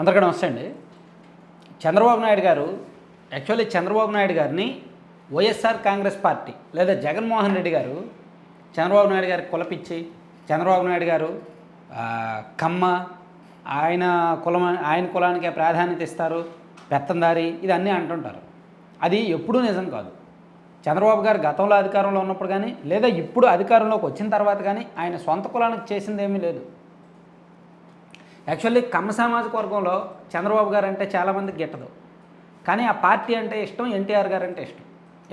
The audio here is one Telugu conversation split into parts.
అందరికీ నమస్తే అండి. చంద్రబాబు నాయుడు గారు యాక్చువల్లీ చంద్రబాబు నాయుడు గారిని వైఎస్ఆర్ కాంగ్రెస్ పార్టీ లేదా జగన్మోహన్ రెడ్డి గారు చంద్రబాబు నాయుడు గారికి కులపిచ్చి చంద్రబాబు నాయుడు గారు కమ్మ ఆయన కులం ఆయన కులానికే ప్రాధాన్యత ఇస్తారు పెత్తందారి ఇదన్నీ అంటుంటారు. అది ఎప్పుడూ నిజం కాదు. చంద్రబాబు గారు గతంలో అధికారంలో ఉన్నప్పుడు కానీ లేదా ఇప్పుడు అధికారంలోకి వచ్చిన తర్వాత కానీ ఆయన సొంత కులానికి చేసింది ఏమీ లేదు. యాక్చువల్లీ కమ్మ సామాజిక వర్గంలో చంద్రబాబు గారు అంటే చాలామందికి గిట్టదు. కానీ ఆ పార్టీ అంటే ఇష్టం ఎన్టీఆర్ గారు అంటే ఇష్టం.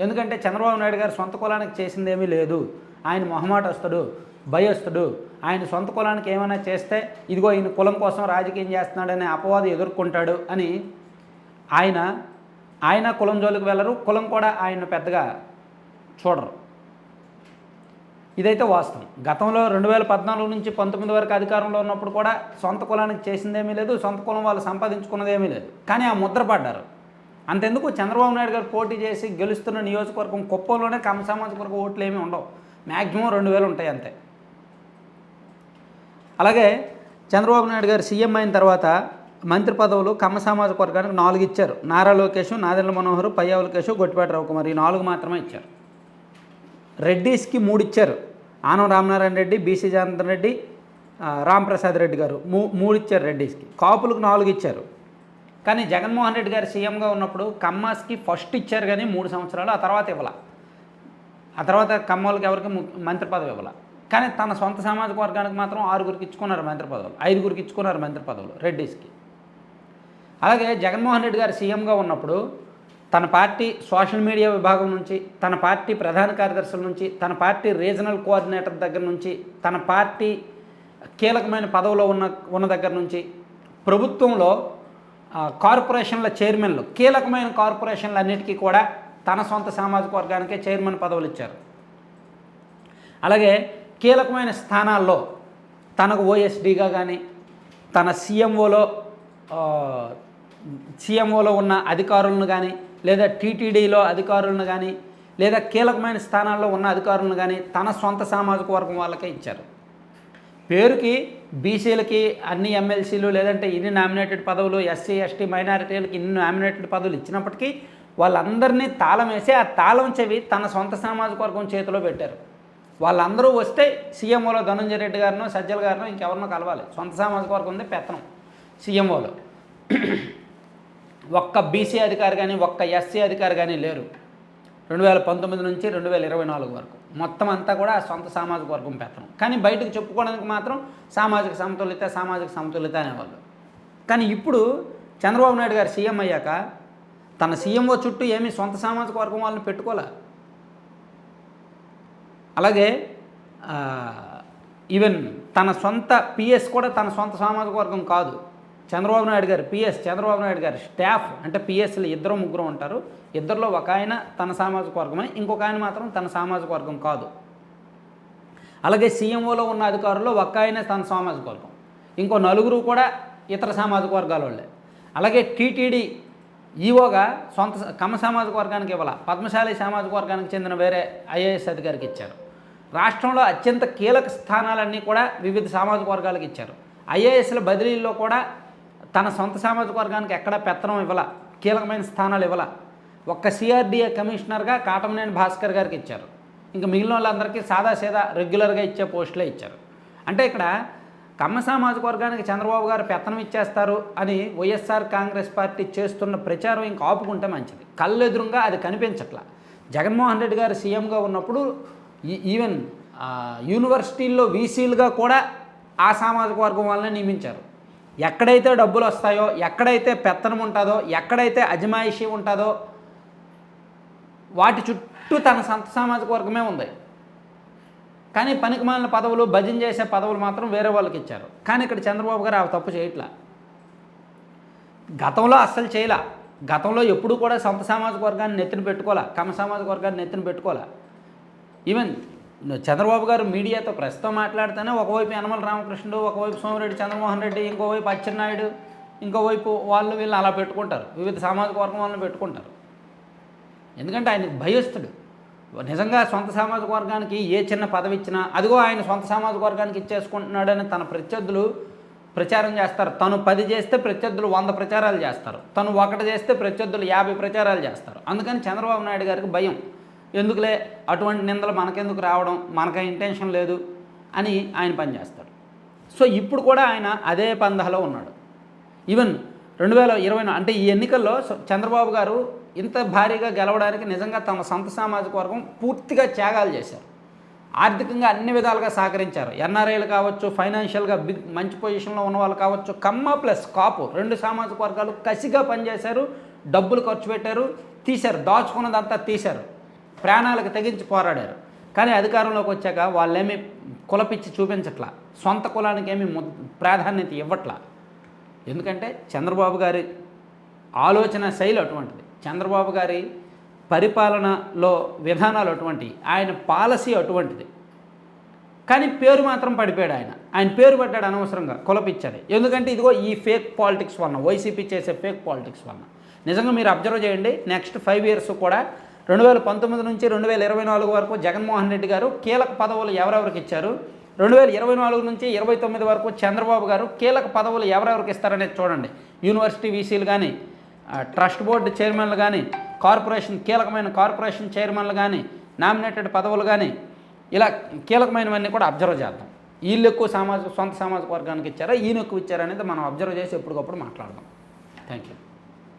ఎందుకంటే చంద్రబాబు నాయుడు గారు సొంత కులానికి చేసిందేమీ లేదు. ఆయన మొహమాటస్తుడు భయస్తుడు. ఆయన సొంత కులానికి ఏమైనా చేస్తే ఇదిగో ఈయన కులం కోసం రాజకీయం చేస్తున్నాడనే అపవాదం ఎదుర్కొంటాడు అని ఆయన ఆయన కులం జోలికి వెళ్ళరు కులం కూడా ఆయన పెద్దగా చూడరు. ఇదైతే వాస్తవం. గతంలో రెండు వేల పద్నాలుగు నుంచి పంతొమ్మిది వరకు అధికారంలో ఉన్నప్పుడు కూడా సొంత కులానికి చేసిందేమీ లేదు సొంత కులం వాళ్ళు సంపాదించుకున్నదేమీ లేదు. కానీ ఆ ముద్ర పడ్డారు. అంతెందుకు? చంద్రబాబు నాయుడు గారు పోటీ చేసి గెలుస్తున్న నియోజకవర్గం కుప్పంలోనే కమ సామాజిక వర్గ ఓట్లు ఏమీ ఉండవు. మ్యాక్సిమం రెండు వేలు ఉంటాయి అంతే. అలాగే చంద్రబాబు నాయుడు గారు సీఎం అయిన తర్వాత మంత్రి పదవులు కమ్మ సామాజిక వర్గానికి నాలుగు ఇచ్చారు. నారా లోకేష్ నాదెండ్ల మనోహర్ పయ్యావుల కేశవ్ గొట్టిపేట రవికుమార్ ఈ నాలుగు మాత్రమే ఇచ్చారు. రెడ్డిస్కి మూడు ఇచ్చారు ఆనం రామనారాయణ రెడ్డి బీసీ జనార్దన్ రెడ్డి రాంప్రసాద్ రెడ్డి గారు మూ మూడు ఇచ్చారు రెడ్డిస్కి. కాపులకు నాలుగు ఇచ్చారు కానీ జగన్మోహన్ రెడ్డి గారు సీఎంగా ఉన్నప్పుడు కమ్మాస్కి ఫస్ట్ ఇచ్చారు కానీ మూడు సంవత్సరాలు ఆ తర్వాత ఇవ్వాల. ఆ తర్వాత కమ్మోళ్ళకి ఎవరికి మంత్రి పదవి ఇవ్వాల. కానీ తన సొంత సామాజిక వర్గానికి మాత్రం ఆరుగురికి ఇచ్చుకున్నారు మంత్రి పదవులు ఐదుగురికి ఇచ్చుకున్నారు మంత్రి పదవులు రెడ్డిస్కి. అలాగే జగన్మోహన్ రెడ్డి గారు సీఎంగా ఉన్నప్పుడు తన పార్టీ సోషల్ మీడియా విభాగం నుంచి తన పార్టీ ప్రధాన కార్యదర్శుల నుంచి తన పార్టీ రీజనల్ కోఆర్డినేటర్ దగ్గర నుంచి తన పార్టీ కీలకమైన పదవిలో ఉన్న ఉన్న దగ్గర నుంచి ప్రభుత్వంలో కార్పొరేషన్ల చైర్మన్లు కీలకమైన కార్పొరేషన్లు అన్నిటికీ కూడా తన సొంత సామాజిక వర్గానికే చైర్మన్ పదవులు ఇచ్చారు. అలాగే కీలకమైన స్థానాల్లో తనకు ఓఎస్డీగా కానీ తన సీఎంఓలో సీఎంఓలో ఉన్న అధికారులను కానీ లేదా టీటీడీలో అధికారులను కానీ లేదా కీలకమైన స్థానాల్లో ఉన్న అధికారులను కానీ తన సొంత సామాజిక వర్గం వాళ్ళకే ఇచ్చారు. పేరుకి బీసీలకి అన్ని ఎమ్మెల్సీలు లేదంటే ఇన్ని నామినేటెడ్ పదవులు ఎస్సీ ఎస్టీ మైనారిటీలకి ఇన్ని నామినేటెడ్ పదవులు ఇచ్చినప్పటికీ వాళ్ళందరినీ తాళం వేసి ఆ తాళం చెవి తన సొంత సామాజిక వర్గం చేతిలో పెట్టారు. వాళ్ళందరూ వస్తే సీఎంఓలో ధనంజయ రెడ్డి గారినో సజ్జల గారినో ఇంకెవరినో కలవాలి. సొంత సామాజిక వర్గం ఉంది పెత్తనం సీఎంఓలో. ఒక్క బీసీ అధికారి కానీ ఒక్క ఎస్సీ అధికారి కానీ లేరు. రెండు వేల పంతొమ్మిది నుంచి రెండు వేల ఇరవై నాలుగు వరకు. మొత్తం అంతా కూడా సొంత సామాజిక వర్గం పెత్తనం. కానీ బయటకు చెప్పుకోవడానికి మాత్రం సామాజిక సమతుల్యత సామాజిక సమతుల్యత అనేవాళ్ళు. కానీ ఇప్పుడు చంద్రబాబు నాయుడు గారు సీఎం అయ్యాక తన సీఎంఓ చుట్టూ ఏమీ సొంత సామాజిక వర్గం వాళ్ళని పెట్టుకోలే. అలాగే ఈవెన్ తన సొంత పిఎస్ కూడా తన సొంత సామాజిక వర్గం కాదు. చంద్రబాబు నాయుడు గారు పిఎస్ చంద్రబాబు నాయుడు గారు స్టాఫ్ అంటే పిఎస్లు ఇద్దరు ముగ్గురు ఉంటారు. ఇద్దరిలో ఒక ఆయన తన సామాజిక వర్గమే ఇంకొక ఆయన మాత్రం తన సామాజిక వర్గం కాదు. అలాగే సీఎంఓలో ఉన్న అధికారుల్లో ఒక్క ఆయన తన సామాజిక వర్గం. ఇంకో నలుగురు కూడా ఇతర సామాజిక వర్గాల వాళ్ళే. అలాగే టీటీడీ ఈవోగా సొంత కమ కమ్మ సామాజిక వర్గానికి ఇవ్వాల. పద్మశాలి సామాజిక వర్గానికి చెందిన వేరే ఐఏఎస్ అధికారికి ఇచ్చారు. రాష్ట్రంలో అత్యంత కీలక స్థానాలన్నీ కూడా వివిధ సామాజిక వర్గాలకు ఇచ్చారు. ఐఏఎస్ల బదిలీల్లో కూడా తన సొంత సామాజిక వర్గానికి ఎక్కడా పెత్తనం ఇవ్వాల కీలకమైన స్థానాలు ఇవ్వాల. ఒక్క సిఆర్డిఏ కమిషనర్గా కాటమనేని భాస్కర్ గారికి ఇచ్చారు. ఇంకా మిగిలిన వాళ్ళందరికీ సాదా సీదా రెగ్యులర్గా ఇచ్చే పోస్టులే ఇచ్చారు. అంటే ఇక్కడ కమ్మ సామాజిక వర్గానికి చంద్రబాబు గారు పెత్తనం ఇచ్చేస్తారు అని వైఎస్ఆర్ కాంగ్రెస్ పార్టీ చేస్తున్న ప్రచారం ఇంకా ఆపుకుంటే మంచిది. కళ్ళెదురుగా అది కనిపించట్లా. జగన్మోహన్ రెడ్డి గారు సీఎంగా ఉన్నప్పుడు ఈ- ఈవెన్ యూనివర్సిటీల్లో వీసీలుగా కూడా ఆ సామాజిక వర్గం వల్లనే నియమించారు. ఎక్కడైతే డబ్బులు వస్తాయో ఎక్కడైతే పెత్తనం ఉంటుందో ఎక్కడైతే అజమాయిషీ ఉంటుందో వాటి చుట్టూ తన సంత సామాజిక వర్గమే ఉంది. కానీ పనికిమాలిన పదవులు భజన చేసే పదవులు మాత్రం వేరే వాళ్ళకి ఇచ్చారు. కానీ ఇక్కడ చంద్రబాబు గారు ఆ తప్పు చేయట్లా. గతంలో అస్సలు చేయలే. గతంలో ఎప్పుడు కూడా సొంత సామాజిక వర్గాన్ని నెత్తిన పెట్టుకోలే కమ సామాజిక వర్గాన్ని నెత్తిన పెట్టుకోలే. ఈవెన్ చంద్రబాబు గారు మీడియాతో ప్రస్తుతం మాట్లాడితేనే ఒకవైపు యనమల రామకృష్ణుడు ఒకవైపు సోమిరెడ్డి చంద్రమోహన్ రెడ్డి ఇంకోవైపు అచ్చెన్నాయుడు ఇంకోవైపు వాళ్ళు వీళ్ళు అలా పెట్టుకుంటారు. వివిధ సామాజిక వర్గం వాళ్ళని పెట్టుకుంటారు. ఎందుకంటే ఆయనకు భయస్తుడు నిజంగా సొంత సామాజిక వర్గానికి ఏ చిన్న పదవి ఇచ్చినా అదిగో ఆయన సొంత సామాజిక వర్గానికి ఇచ్చేసుకుంటున్నాడని తన ప్రత్యర్థులు ప్రచారం చేస్తారు. తను పది చేస్తే ప్రత్యర్థులు వంద ప్రచారాలు చేస్తారు. తను ఒకటి చేస్తే ప్రత్యర్థులు యాభై ప్రచారాలు చేస్తారు. అందుకని చంద్రబాబు నాయుడు గారికి భయం. ఎందుకులే? అటువంటి నిందలు మనకెందుకు రావడం? మనకు ఇంటెన్షన్ లేదు అని ఆయన పనిచేస్తాడు సో ఇప్పుడు కూడా ఆయన అదే పందాలో ఉన్నాడు. ఈవెన్ రెండు వేల ఇరవై అంటే ఈ ఎన్నికల్లో చంద్రబాబు గారు ఇంత భారీగా గెలవడానికి నిజంగా తమ సొంత సామాజిక వర్గం పూర్తిగా త్యాగాలు చేశారు. ఆర్థికంగా అన్ని విధాలుగా సహకరించారు. ఎన్ఆర్ఐలు కావచ్చు ఫైనాన్షియల్గా బిగ్ మంచి పొజిషన్లో ఉన్న వాళ్ళు కావచ్చు కమ్మ ప్లస్ కాపు రెండు సామాజిక వర్గాలు కసిగా పనిచేశారు డబ్బులు ఖర్చు పెట్టారు తీశారు దాచుకున్నదంతా తీశారు. ప్రాణాలకు తెగించి పోరాడారు. కానీ అధికారంలోకి వచ్చాక వాళ్ళేమీ కులపిచ్చి చూపించట్లా. సొంత కులానికి ఏమీ ము- ప్రాధాన్యత ఇవ్వట్లా. ఎందుకంటే చంద్రబాబు గారి ఆలోచన శైలి అటువంటిది. చంద్రబాబు గారి పరిపాలనలో విధానాలు అటువంటివి. ఆయన పాలసీ అటువంటిది. కానీ పేరు మాత్రం పడిపోయాడు ఆయన. ఆయన పేరు పడ్డాడు అనవసరంగా కులపిచ్చాడు ఎందుకంటే ఇదిగో ఈ ఫేక్ పాలిటిక్స్ వలన వైసీపీ చేసే ఫేక్ పాలిటిక్స్ వలన. నిజంగా మీరు అబ్జర్వ్ చేయండి నెక్స్ట్ ఫైవ్ ఇయర్స్ కూడా రెండు వేల పంతొమ్మిది నుంచి రెండు వేల ఇరవై నాలుగు వరకు జగన్మోహన్ రెడ్డి గారు కీలక పదవులు ఎవరెవరికి ఇచ్చారు? రెండు వేల ఇరవై నాలుగు నుంచి ఇరవై తొమ్మిది వరకు చంద్రబాబు గారు కీలక పదవులు ఎవరెవరికి ఇస్తారనేది చూడండి. యూనివర్సిటీ వీసీలు కానీ ట్రస్ట్ బోర్డు చైర్మన్లు కానీ కార్పొరేషన్ కీలకమైన కార్పొరేషన్ చైర్మన్లు కానీ నామినేటెడ్ పదవులు కానీ ఇలా కీలకమైనవన్నీ కూడా అబ్జర్వ్ చేద్దాం. వీళ్ళు ఎక్కువ సామాజిక సొంత సామాజిక వర్గానికి ఇచ్చారా? ఈయన ఎక్కువ ఇచ్చారా అనేది మనం అబ్జర్వ్ చేసి ఎప్పటికప్పుడు మాట్లాడదాం. Thank you